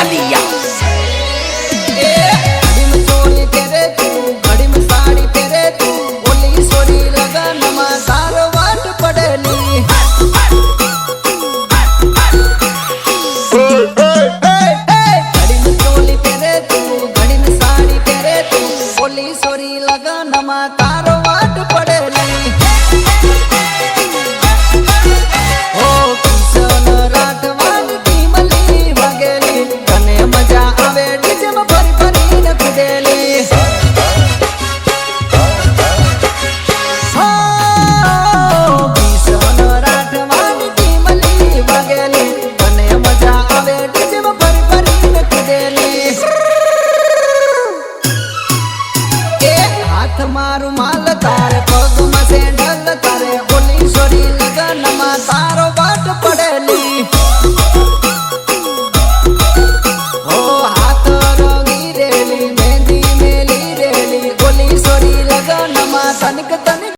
Valia sorry લગનમાં તારો હાથ મારું માલ તારે પગમાં